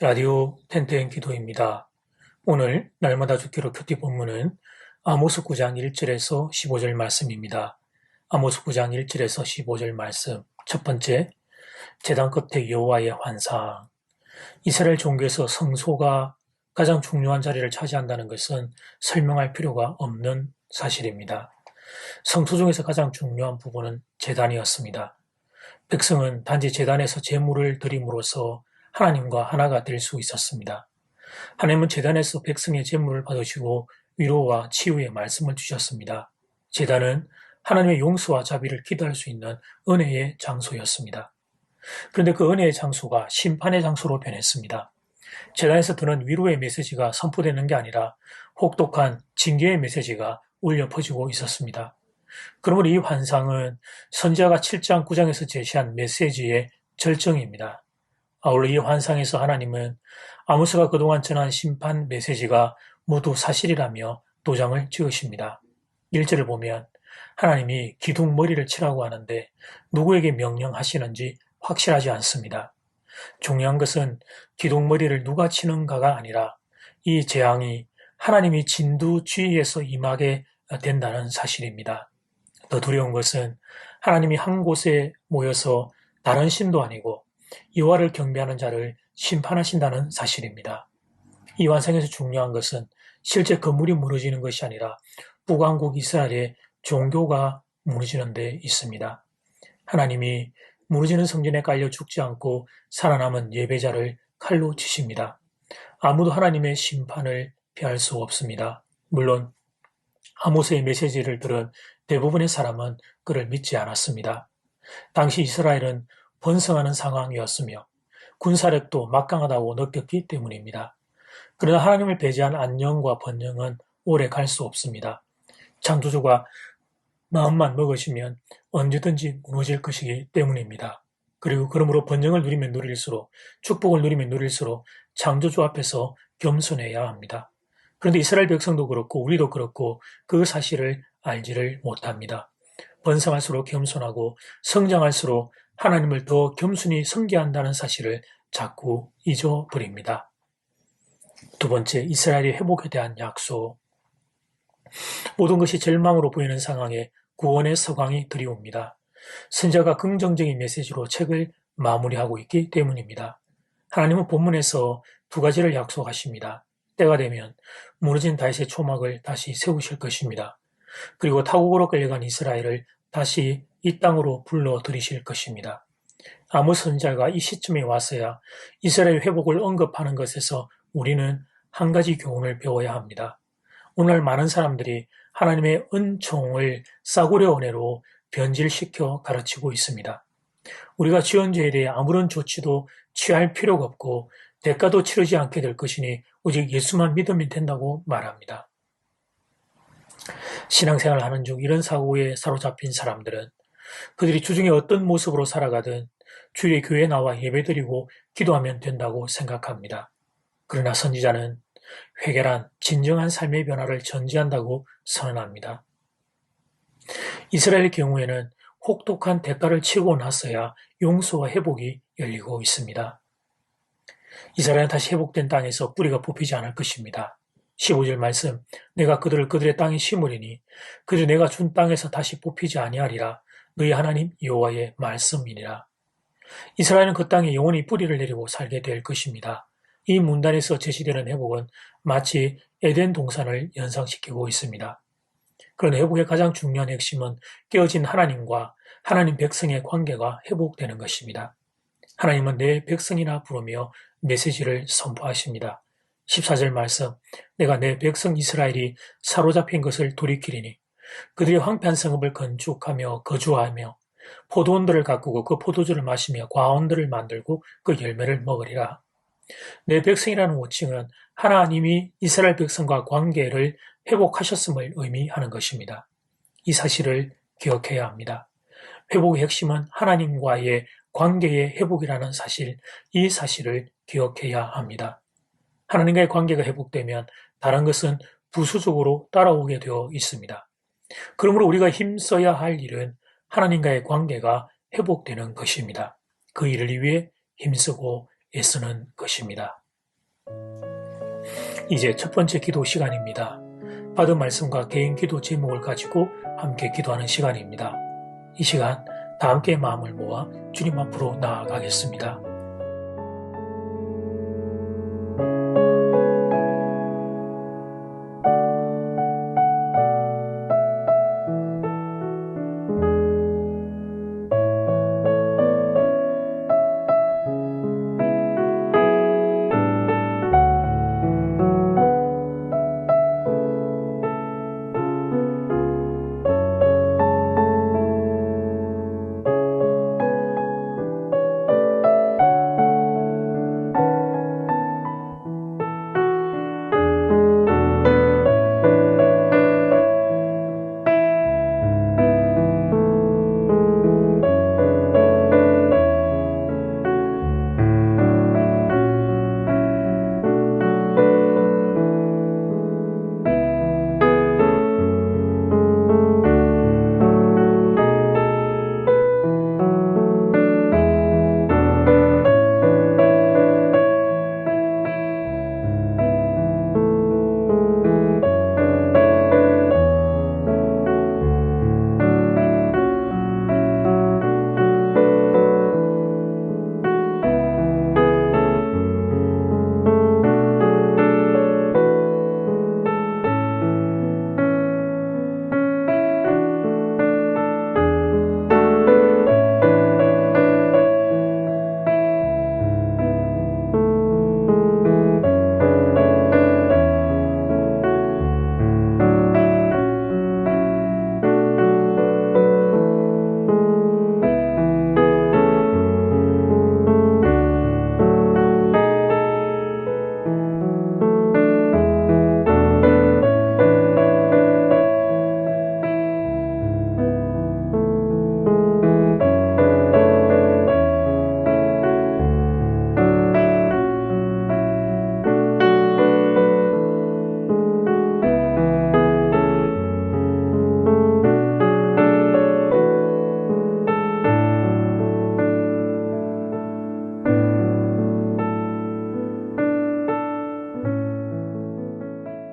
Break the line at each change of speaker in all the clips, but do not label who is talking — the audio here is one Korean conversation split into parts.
라디오 텐텐 기도입니다. 오늘 날마다 죽기로 큐티 본문은 아모스 9장 1절에서 15절 말씀입니다. 아모스 9장 1절에서 15절 말씀. 첫 번째, 재단 끝에 여호와의 환상. 이스라엘 종교에서 성소가 가장 중요한 자리를 차지한다는 것은 설명할 필요가 없는 사실입니다. 성소 중에서 가장 중요한 부분은 재단이었습니다. 백성은 단지 재단에서 제물을 드림으로써 하나님과 하나가 될 수 있었습니다. 하나님은 재단에서 백성의 제물을 받으시고 위로와 치유의 말씀을 주셨습니다. 재단은 하나님의 용서와 자비를 기도할 수 있는 은혜의 장소였습니다. 그런데 그 은혜의 장소가 심판의 장소로 변했습니다. 재단에서 드는 위로의 메시지가 선포되는 게 아니라 혹독한 징계의 메시지가 울려 퍼지고 있었습니다. 그러므로 이 환상은 선지자가 7장 9장에서 제시한 메시지의 절정입니다. 아울러 이 환상에서 하나님은 아모스가 그동안 전한 심판 메시지가 모두 사실이라며 도장을 찍으십니다. 1절을 보면 하나님이 기둥 머리를 치라고 하는데 누구에게 명령하시는지 확실하지 않습니다. 중요한 것은 기둥 머리를 누가 치는가가 아니라 이 재앙이 하나님이 진두주의에서 임하게 된다는 사실입니다. 더 두려운 것은 하나님이 한 곳에 모여서 다른 신도 아니고 여호와를 경배하는 자를 심판하신다는 사실입니다. 이 완성에서 중요한 것은 실제 건물이 무너지는 것이 아니라 북왕국 이스라엘의 종교가 무너지는 데 있습니다. 하나님이 무너지는 성전에 깔려 죽지 않고 살아남은 예배자를 칼로 치십니다. 아무도 하나님의 심판을 피할 수 없습니다. 물론 아모스의 메시지를 들은 대부분의 사람은 그를 믿지 않았습니다. 당시 이스라엘은 번성하는 상황이었으며 군사력도 막강하다고 느꼈기 때문입니다. 그러나 하나님을 배제한 안녕과 번영은 오래 갈 수 없습니다. 창조주가 마음만 먹으시면 언제든지 무너질 것이기 때문입니다. 그리고 그러므로 번영을 누리면 누릴수록 축복을 누리면 누릴수록 창조주 앞에서 겸손해야 합니다. 그런데 이스라엘 백성도 그렇고 우리도 그렇고 그 사실을 알지를 못합니다. 번성할수록 겸손하고 성장할수록 하나님을 더 겸손히 섬겨한다는 사실을 자꾸 잊어버립니다. 두 번째, 이스라엘의 회복에 대한 약속. 모든 것이 절망으로 보이는 상황에 구원의 서광이 들이옵니다. 선자가 긍정적인 메시지로 책을 마무리하고 있기 때문입니다. 하나님은 본문에서 두 가지를 약속하십니다. 때가 되면 무너진 다윗의 초막을 다시 세우실 것입니다. 그리고 타국으로 끌려간 이스라엘을 다시 이 땅으로 불러 들이실 것입니다. 아무 선자가 이 시점에 왔어야 이스라엘 회복을 언급하는 것에서 우리는 한 가지 교훈을 배워야 합니다. 오늘 많은 사람들이 하나님의 은총을 싸구려 은혜로 변질시켜 가르치고 있습니다. 우리가 지은 죄에 대해 아무런 조치도 취할 필요가 없고 대가도 치르지 않게 될 것이니 오직 예수만 믿으면 된다고 말합니다. 신앙생활 하는 중 이런 사고에 사로잡힌 사람들은 그들이 주중에 어떤 모습으로 살아가든 주의 교회에 나와 예배드리고 기도하면 된다고 생각합니다. 그러나 선지자는 회개란 진정한 삶의 변화를 전제한다고 선언합니다. 이스라엘의 경우에는 혹독한 대가를 치고 나서야 용서와 회복이 열리고 있습니다. 이스라엘은 다시 회복된 땅에서 뿌리가 뽑히지 않을 것입니다. 15절 말씀 내가 그들을 그들의 땅에 심으리니 그들 내가 준 땅에서 다시 뽑히지 아니하리라 너희 하나님 여호와의 말씀이니라. 이스라엘은 그 땅에 영원히 뿌리를 내리고 살게 될 것입니다. 이 문단에서 제시되는 회복은 마치 에덴 동산을 연상시키고 있습니다. 그런 회복의 가장 중요한 핵심은 깨어진 하나님과 하나님 백성의 관계가 회복되는 것입니다. 하나님은 내 백성이나 부르며 메시지를 선포하십니다. 14절 말씀 내가 내 백성 이스라엘이 사로잡힌 것을 돌이키리니 그들이 황폐한 성읍을 건축하며 거주하며 포도원들을 가꾸고 그 포도주를 마시며 과원들을 만들고 그 열매를 먹으리라. 내 백성이라는 호칭은 하나님이 이스라엘 백성과 관계를 회복하셨음을 의미하는 것입니다. 이 사실을 기억해야 합니다. 회복의 핵심은 하나님과의 관계의 회복이라는 사실, 이 사실을 기억해야 합니다. 하나님과의 관계가 회복되면 다른 것은 부수적으로 따라오게 되어 있습니다. 그러므로 우리가 힘써야 할 일은 하나님과의 관계가 회복되는 것입니다. 그 일을 위해 힘쓰고 애쓰는 것입니다. 이제 첫 번째 기도 시간입니다. 받은 말씀과 개인 기도 제목을 가지고 함께 기도하는 시간입니다. 이 시간 다 함께 마음을 모아 주님 앞으로 나아가겠습니다.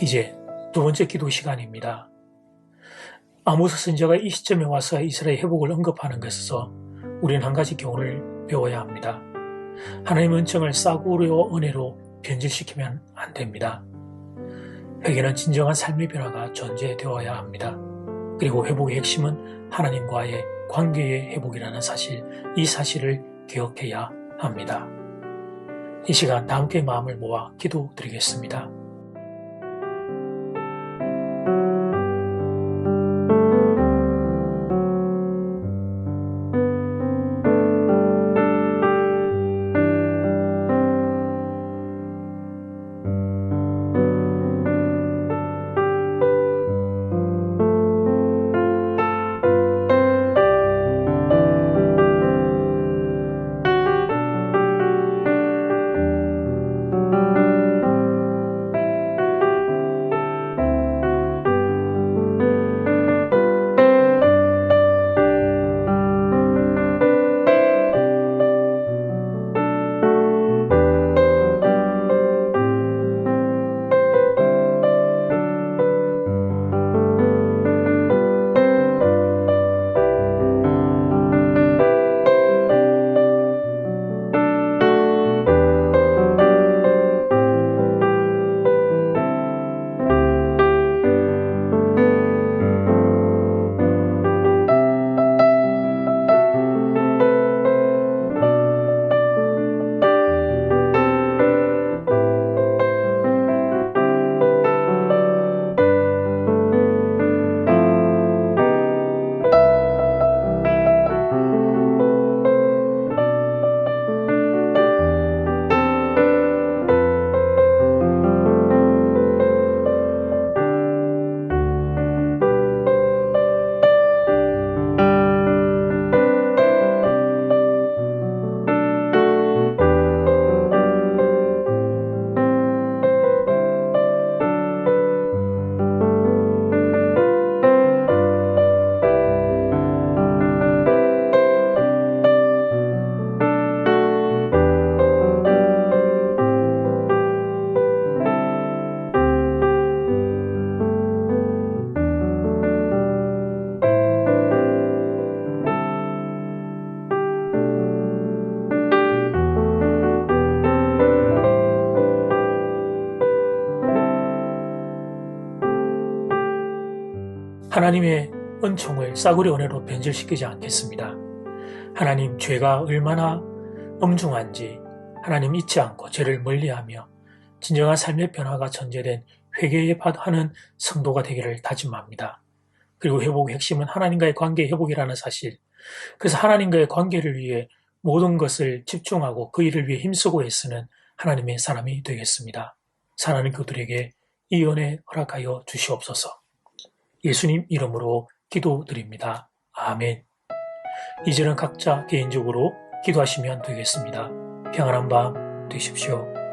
이제 두 번째 기도 시간입니다. 아모스 선지자가 이 시점에 와서 이스라엘 회복을 언급하는 것에서 우리는 한 가지 교훈을 배워야 합니다. 하나님의 은총을 싸구려 은혜로 변질시키면 안 됩니다. 회개는 진정한 삶의 변화가 존재되어야 합니다. 그리고 회복의 핵심은 하나님과의 관계의 회복이라는 사실, 이 사실을 기억해야 합니다. 이 시간 다 함께 마음을 모아 기도 드리겠습니다. 하나님의 은총을 싸구려 은혜로 변질시키지 않겠습니다. 하나님 죄가 얼마나 엄중한지 하나님 잊지 않고 죄를 멀리하며 진정한 삶의 변화가 전제된 회개에 하는 성도가 되기를 다짐합니다. 그리고 회복의 핵심은 하나님과의 관계 회복이라는 사실. 그래서 하나님과의 관계를 위해 모든 것을 집중하고 그 일을 위해 힘쓰고 애쓰는 하나님의 사람이 되겠습니다. 사랑하는 그들에게 이 은혜 허락하여 주시옵소서. 예수님 이름으로 기도드립니다. 아멘. 이제는 각자 개인적으로 기도하시면 되겠습니다. 평안한 밤 되십시오.